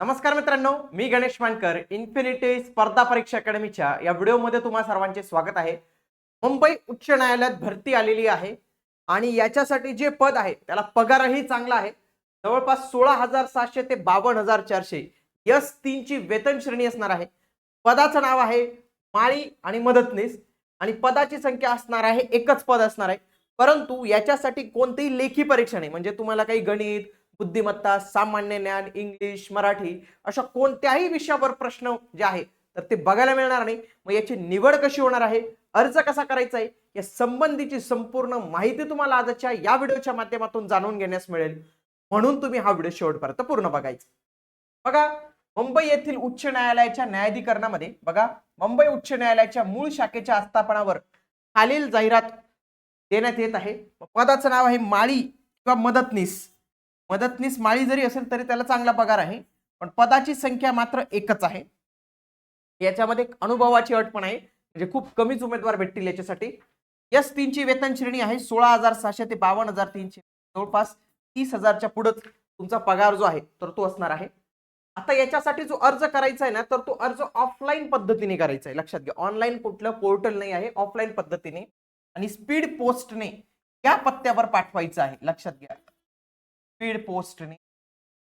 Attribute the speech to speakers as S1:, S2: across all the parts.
S1: नमस्कार मित्रांनो मी गणेश मानकर इन्फिनिटी स्पर्धा परीक्षा अकॅडमीच्या या व्हिडिओमध्ये तुम्हा सर्वांचे स्वागत आहे. मुंबई उच्च न्यायालयात भरती आलेली आहे आणि याच्यासाठी जे पद आहे त्याला पगारही चांगला आहे. जवळपास सोळा हजार सातशे ते बावन्न हजार चारशे यस तीनची वेतन श्रेणी असणार आहे. पदाचं नाव आहे माळी आणि मदतनीस आणि पदाची संख्या असणार आहे एकच पद असणार आहे. परंतु याच्यासाठी कोणतीही लेखी परीक्षा नाही. म्हणजे तुम्हाला काही गणित बुद्धिमत्ता सामान्य ज्ञान इंग्लिश मराठी अशा कोणत्याही विषयावर प्रश्न जे आहे तर ते बघायला मिळणार नाही. मग याची निवड कशी होणार आहे? अर्ज कसा करायचा आहे? या संबंधीची संपूर्ण माहिती तुम्हाला आजच्या या व्हिडिओच्या माध्यमातून जाणून घेण्यास मिळेल. म्हणून तुम्ही हा व्हिडिओ शेवटपर्यंत पूर्ण बघायचा. बघा मुंबई येथील उच्च न्यायालयाच्या न्यायाधिकरणामध्ये बघा मुंबई उच्च न्यायालयाच्या मूळ शाखेच्या आस्थापनावर खालील जाहिरात देण्यात येत आहे. पदाचं नाव आहे माळी किंवा मदतनीस. मदतनीस माळी जरी असेल तरी त्याला चांगला पगार आहे पण पदाची संख्या मात्र एकच आहे. याच्यामध्ये एक अनुभवाची अट पण आहे म्हणजे खूप कमीच उमेदवार भेटतील याच्यासाठी. यस तीनची वेतन श्रेणी आहे सोळा हजार सहाशे ते बावन्न हजार तीनशे. जवळपास तीस हजारच्या पुढंच तुमचा पगार जो आहे तर तो असणार आहे. आता याच्यासाठी जो अर्ज करायचा आहे ना तर तो अर्ज ऑफलाईन पद्धतीने करायचा आहे. लक्षात घ्या ऑनलाईन कुठलं पोर्टल नाही आहे ऑफलाईन पद्धतीने. आणि स्पीड पोस्टने या पत्त्यावर पाठवायचं आहे लक्षात घ्या. स्पीड पोस्टने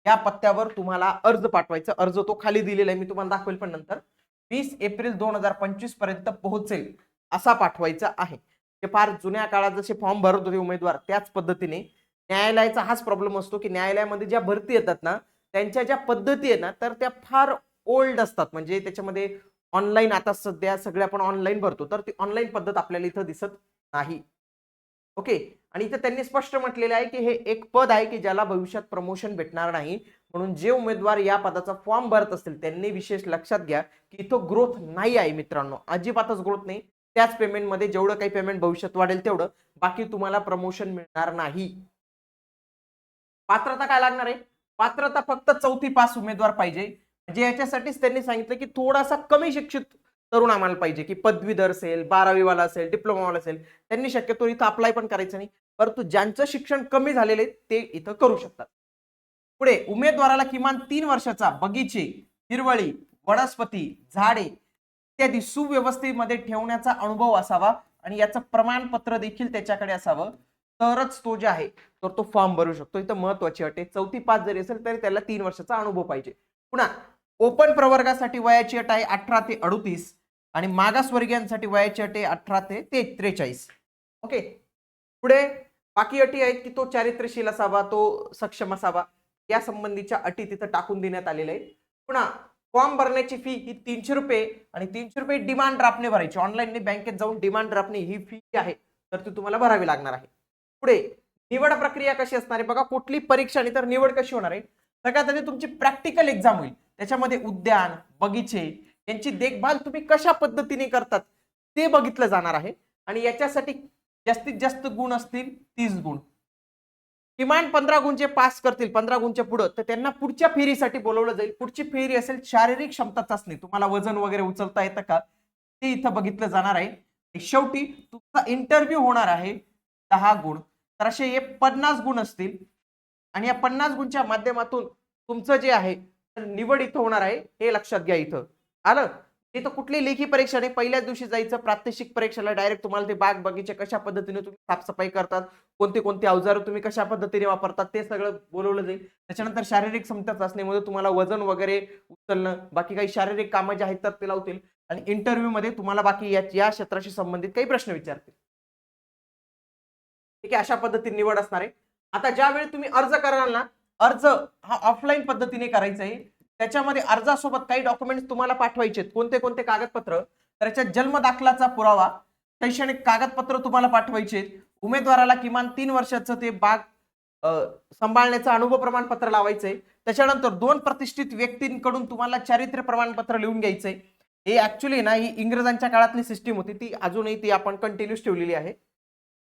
S1: या पत्त्यावर तुम्हाला अर्ज पाठवायचा. अर्ज तो खाली दिलेला आहे. मी तुम्हाला दाखवेल पण नंतर. वीस एप्रिल दोन हजार पंचवीसपर्यंत पोहोचेल असा पाठवायचा आहे. ते फार जुन्या काळात जसे फॉर्म भरत होते उमेदवार त्याच पद्धतीने न्यायालयाचा हाच प्रॉब्लेम असतो की न्यायालयामध्ये ज्या भरती येतात ना त्यांच्या ज्या पद्धती आहेत ना तर त्या फार ओल्ड असतात. म्हणजे त्याच्यामध्ये ऑनलाईन आता सध्या सगळे आपण ऑनलाईन भरतो तर ती ऑनलाईन पद्धत आपल्याला इथं दिसत नाही. ओके आणि इथं त्यांनी स्पष्ट म्हटलेलं आहे की हे एक पद आहे की ज्याला भविष्यात प्रमोशन भेटणार नाही. म्हणून जे उमेदवार या पदाचा फॉर्म भरत असतील त्यांनी विशेष लक्षात घ्या की इथं ग्रोथ नाही आहे मित्रांनो. अजिबातच ग्रोथ नाही. त्याच पेमेंटमध्ये जेवढं काही पेमेंट भविष्यात वाढेल तेवढं बाकी तुम्हाला प्रमोशन मिळणार नाही. पात्रता काय लागणार आहे? पात्रता फक्त चौथी पास उमेदवार पाहिजे. म्हणजे याच्यासाठीच त्यांनी सांगितलं की थोडासा कमी शिक्षित तरुण आम्हाला पाहिजे की पदवीधर असेल बारावीवाला असेल डिप्लोमावाला असेल त्यांनी शक्यतो इथं अप्लाय पण करायचं नाही. परंतु ज्यांचं शिक्षण कमी झालेले ते इथं करू शकतात. पुढे उमेदवाराला किमान तीन वर्षाचा बगीचे हिरवळी वनस्पती झाडे इत्यादी सुव्यवस्थेमध्ये ठेवण्याचा अनुभव असावा आणि याचं प्रमाणपत्र देखील त्याच्याकडे असावं. तरच तो जे आहे तर तो फॉर्म भरू शकतो. इथं महत्वाची अट आहे. चौथी पाच जरी असेल तरी त्याला तीन वर्षाचा अनुभव पाहिजे. पुन्हा ओपन प्रवर्गासाठी वयाची अट आहे अठरा ते अडुतीस. आणि मागासवर्गीयांसाठी वयाची अटी अठरा ते ते त्रेचाळीस. ओके. पुढे बाकी अटी आहेत की तो चारित्र्यशील असावा तो सक्षम असावा या संबंधीच्या अटी तिथं टाकून देण्यात आलेल्या आहेत. पुन्हा फॉर्म भरण्याची फी ही तीनशे रुपये आणि तीनशे रुपये डिमांड ड्राफ्टने भरायची. ऑनलाईनने बँकेत जाऊन डिमांड ड्राफ्टने ही फी जी आहे तर ती तुम्हाला भरावी लागणार आहे. पुढे निवड प्रक्रिया कशी असणार आहे? बघा कुठली परीक्षा नाही तर निवड कशी होणार आहे? सगळ्यात आधी तुमची प्रॅक्टिकल एक्झाम होईल. त्याच्यामध्ये उद्यान बगीचे यांची देखभाल तुम्ही कशा पद्धतीने करतात ते बघितलं जाणार आहे. आणि याच्यासाठी जास्तीत जास्त गुण असतील तीस गुण. किमान पंधरा गुण जे पास करतील पंधरा गुणच्या पुढं तर त्यांना पुढच्या फेरीसाठी बोलवलं जाईल. पुढची फेरी असेल शारीरिक क्षमता चाचणी. तुम्हाला वजन वगैरे उचलता येतं का? ते इथं बघितलं जाणार आहे. शेवटी तुमचा इंटरव्ह्यू होणार आहे दहा गुण. तर असे हे पन्नास गुण असतील. आणि या पन्नास गुणच्या माध्यमातून तुमचं जे आहे निवड इथं होणार आहे हे लक्षात घ्या इथं. आलं? इथं कुठली लेखी परीक्षा नाही. पहिल्याच दिवशी जायचं प्रात्यक्षिक परीक्षेला डायरेक्ट तुम्हाला ते बाग बगीचे कशा पद्धतीने तुम्ही साफसफाई करतात कोणते कोणते अवजार तुम्ही कशा पद्धतीने वापरतात ते सगळं बोलवलं जाईल. त्याच्यानंतर शारीरिक क्षमता चाचणीमध्ये तुम्हाला वजन वगैरे उचलणं बाकी काही शारीरिक कामं जे आहेत तर ते लावतील. आणि इंटरव्ह्यूमध्ये तुम्हाला बाकी या या क्षेत्राशी संबंधित काही प्रश्न विचारतील. ठीक आहे अशा पद्धतीने निवड असणार आहे. आता ज्यावेळी तुम्ही अर्ज कराल ना अर्ज हा ऑफलाईन पद्धतीने करायचा आहे. त्याच्यामध्ये अर्जासोबत काही डॉक्युमेंट्स तुम्हाला पाठवायचे कोणते कोणते कागदपत्र? तर याच्यात जन्म दाखलाचा पुरावा शैक्षणिक कागदपत्र तुम्हाला पाठवायचे उमेदवाराला किमान तीन वर्षाचं ते बाग सांभाळण्याचं अनुभव प्रमाणपत्र लावायचंय. त्याच्यानंतर दोन प्रतिष्ठित व्यक्तींकडून तुम्हाला चारित्र्य प्रमाणपत्र लिहून घ्यायचंय. हे ऍक्च्युली ना ही इंग्रजांच्या काळातली सिस्टीम होती. ती अजूनही ती आपण कंटिन्यूस ठेवलेली आहे.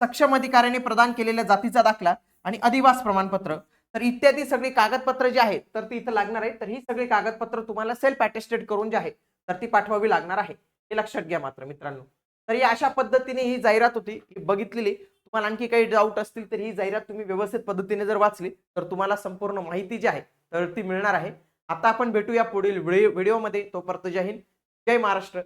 S1: सक्षम अधिकाऱ्याने प्रदान केलेल्या जातीचा दाखला आणि अधिवास प्रमाणपत्र. तर इत्यादी सगळी कागदपत्र जी आहेत तर ती इथं लागणार आहे तर ही सगळी कागदपत्र तुम्हाला सेल्फ अटेस्टेड करून जी आहे तर ती पाठवावी लागणार आहे. हे लक्षात घ्या मात्र मित्रांनो. तर ही अशा पद्धतीने ही जाहिरात होती ही बघितलेली. तुम्हाला आणखी काही डाऊट असतील तर ही जाहिरात तुम्ही व्यवस्थित पद्धतीने जर वाचली तर तुम्हाला संपूर्ण माहिती जी आहे तर ती मिळणार आहे. आता आपण भेटूया पुढील व्हिडिओ व्हिडिओमध्ये. तोपर्यंत जय हिंद. जय महाराष्ट्र.